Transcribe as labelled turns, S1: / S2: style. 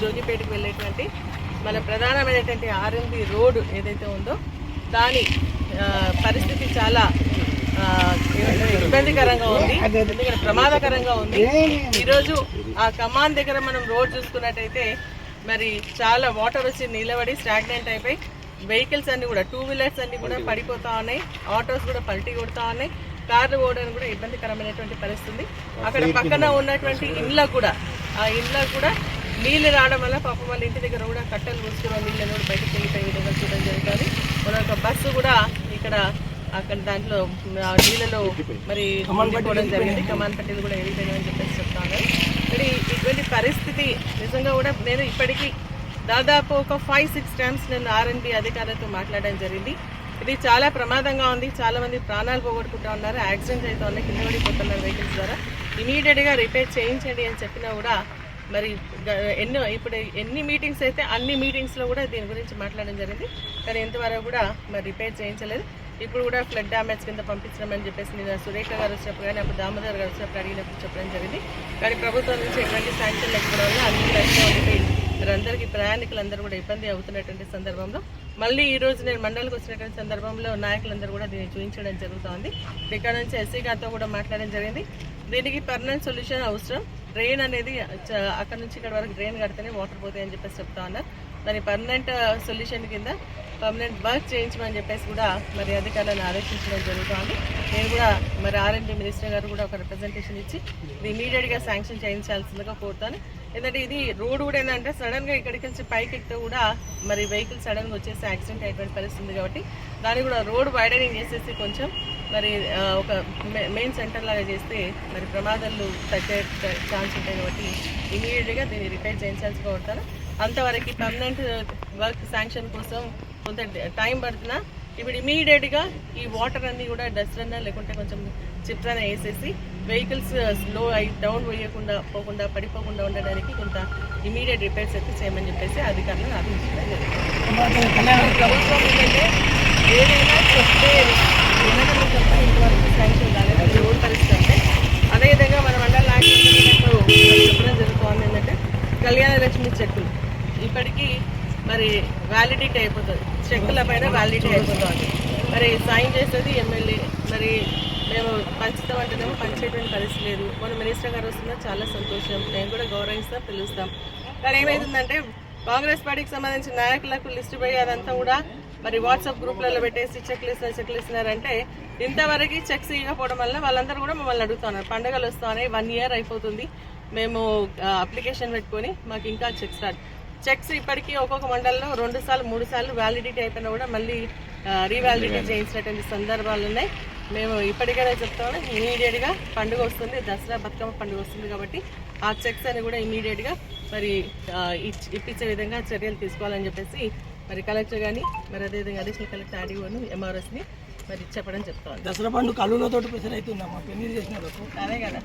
S1: జోగిపేటకు వెళ్ళేటువంటి మన ప్రధానమైనటువంటి ఆర్ఎంబి రోడ్ ఏదైతే ఉందో దాని పరిస్థితి చాలా ఇబ్బందికరంగా ఉంది ఎందుకంటే ప్రమాదకరంగా ఉంది. ఈరోజు ఆ కమాన్ దగ్గర మనం రోడ్ చూసుకున్నట్టయితే మరి చాలా వాటర్ వచ్చి నిలబడి స్టాగ్నెంట్ అయిపోయి వెహికల్స్ అన్ని కూడా టూ వీలర్స్ అన్ని కూడా పడిపోతా ఉన్నాయి ఆటోస్ కూడా పల్టీ కొడతా ఉన్నాయి కార్లు పోవడానికి కూడా ఇబ్బందికరమైనటువంటి పరిస్థితి అక్కడ పక్కన ఉన్నటువంటి ఇండ్లకు కూడా ఆ ఇండ్లకు కూడా నీళ్ళు రావడం వల్ల పాపం వాళ్ళ ఇంటి దగ్గర కూడా కట్టెలు పోసుకున్న నీళ్ళని కూడా బయటకు వెళ్ళిపోయే విధంగా చూడడం జరుగుతుంది. మన ఒక బస్సు కూడా ఇక్కడ అక్కడ దాంట్లో నీళ్ళలో మరి ఉండిపోవడం జరిగింది. కమాన్ పట్టీలు కూడా వెళ్ళిపోయినాయని చెప్పేసి చెప్తా ఉన్నారు మరి ఇటువంటి పరిస్థితి నిజంగా కూడా నేను ఇప్పటికీ దాదాపు ఒక ఫైవ్ సిక్స్ టైమ్స్ నేను ఆర్ఎన్బి అధికారులతో మాట్లాడడం జరిగింది. ఇది చాలా ప్రమాదంగా ఉంది. చాలా మంది ప్రాణాలు పోగొట్టుకుంటా ఉన్నారు. యాక్సిడెంట్ అయితే ఉన్నాయి. కింద పడిపోతున్నారు వెహికల్స్ ద్వారా. ఇమీడియట్గా రిపేర్ చేయించండి అని చెప్పినా కూడా మరి ఎన్నో ఇప్పుడు ఎన్ని మీటింగ్స్ అయితే అన్ని మీటింగ్స్లో కూడా దీని గురించి మాట్లాడడం జరిగింది. కానీ ఇంతవరకు కూడా మరి రిపేర్ చేయించలేదు. ఇప్పుడు కూడా ఫ్లడ్ డ్యామేజ్ కింద పంపించడం చెప్పేసి నేను సురేఖ గారు వచ్చినప్పుడు కానీ అప్పుడు దామోదర్ గారు వచ్చినప్పుడు అడిగినప్పుడు చెప్పడం జరిగింది. కానీ ప్రభుత్వం నుంచి ఎటువంటి శాంక్షన్ లేకపోవడం వల్ల అన్ని రైతులు ఉండిపోయి మరి అందరికీ ప్రయాణికులందరూ కూడా ఇబ్బంది అవుతున్నటువంటి సందర్భంలో మళ్ళీ ఈ రోజు నేను మండలికి వచ్చినటువంటి సందర్భంలో నాయకులందరూ కూడా దీన్ని చూపించడం జరుగుతోంది. ఇక్కడ నుంచి ఎస్సీ గారితో కూడా మాట్లాడడం జరిగింది. దీనికి పర్మనెంట్ సొల్యూషన్ అవసరం. డ్రైన్ అనేది అక్కడ నుంచి ఇక్కడ వరకు డ్రైన్ కడితేనే వాటర్ పోతాయి అని చెప్పేసి చెప్తా ఉన్నారు దాని పర్మనెంట్ సొల్యూషన్ uh, కింద పర్మనెంట్ వర్క్ చేయించమని చెప్పేసి కూడా మరి అధికారులను ఆదేశించడం జరుగుతోంది. నేను కూడా మరి ఆర్ఎండ్బి మినిస్టర్ గారు కూడా ఒక రిప్రజెంటేషన్ ఇచ్చి ఇది ఇమీడియట్గా శాంక్షన్ చేయించాల్సిందిగా కోరుతాను. ఎందుకంటే ఇది రోడ్ కూడా ఏంటంటే సడన్గా ఇక్కడికి వచ్చి పైకి ఎక్కితే కూడా మరి వెహికల్ సడన్గా వచ్చేసి యాక్సిడెంట్ అయిపోయిన పరిస్థితి ఉంది కాబట్టి దాన్ని కూడా రోడ్ వైడనింగ్ చేసేసి కొంచెం మరి ఒక మెయిన్ సెంటర్ లాగా చేస్తే మరి ప్రమాదాలు తగ్గే ఛాన్స్ ఉంటాయి కాబట్టి ఇమీడియట్గా దీన్ని రిపేర్ చేయించాల్సి కోరుతాను. అంతవరకు పర్మనెంట్ వర్క్ శాంక్షన్ కోసం కొంత టైం పడుతున్నా. ఇప్పుడు ఇమీడియట్గా ఈ వాటర్ అన్నీ కూడా డస్ట్ అన్నా లేకుంటే కొంచెం చిప్స్ అయినా వేసేసి వెహికల్స్ స్లో అయి డౌన్ పోయకుండా పోకుండా పడిపోకుండా ఉండడానికి కొంత ఇమీడియట్ రిపేర్స్ అయితే చేయమని చెప్పేసి అధికారులను ఆదేశించడం జరిగింది. ప్రభుత్వం ఏంటంటే ఏదైనా చెప్తే వినడం ఇంతవరకు శాంక్షన్ కాలేదు రోడ్ పరిస్థితి అంటే అదేవిధంగా మన మండల లాంటి చెప్పడం జరుగుతుంది ఏంటంటే కళ్యాణ లక్ష్మి చెక్కులు ఇప్పటికీ మరి వ్యాలిడిటీ అయిపోతుంది. చెక్కుల పైన వ్యాలిడిటీ అయిపోతుంది. మరి సైన్ చేసేది ఎమ్మెల్యే మరి మేము పంచుతాం అంటేనేమో పంచేటువంటి పరిస్థితి లేదు. మన మినిస్టర్ గారు వస్తున్నా చాలా సంతోషం. మేము కూడా గౌరవిస్తాం పిలుస్తాం. కానీ ఏమైతుందంటే కాంగ్రెస్ పార్టీకి సంబంధించిన నాయకులకు లిస్ట్ పోయి అదంతా కూడా మరి వాట్సాప్ గ్రూప్లలో పెట్టేసి చెక్లు ఇస్తున్నారు చెక్లు ఇస్తున్నారంటే ఇంతవరకు చెక్స్ ఇవ్వకపోవడం వల్ల వాళ్ళందరూ కూడా మమ్మల్ని అడుగుతున్నారు. పండుగలు వస్తున్నాయి వన్ ఇయర్ అయిపోతుంది. మేము అప్లికేషన్ పెట్టుకొని మాకు ఇంకా చెక్స్ రాదు. చెక్స్ ఇప్పటికీ ఒక్కొక్క మండలంలో రెండు సార్లు మూడు సార్లు వ్యాలిడిటీ అయిపోయినా కూడా మళ్ళీ రీవాలిడిటీ చేయించినటువంటి సందర్భాలు ఉన్నాయి. మేము ఇప్పటికైనా చెప్తాము ఇమీడియట్గా పండుగ వస్తుంది దసరా బతుకమ్మ పండుగ వస్తుంది కాబట్టి ఆ చెక్స్ అని కూడా ఇమీడియట్గా మరి ఇప్పించే విధంగా చర్యలు తీసుకోవాలని చెప్పేసి మరి కలెక్టర్ కానీ మరి అదేవిధంగా అడిషనల్ కలెక్టర్ ఆడిఓను ఎంఆర్ఎస్ని మరి చెప్పడం చెప్తాను
S2: దసరా పండుగ కళ్ళులతో ప్రెషర్ అవుతుందమ్మా పెళ్ళి చేసినందుకు
S1: అదే కదా.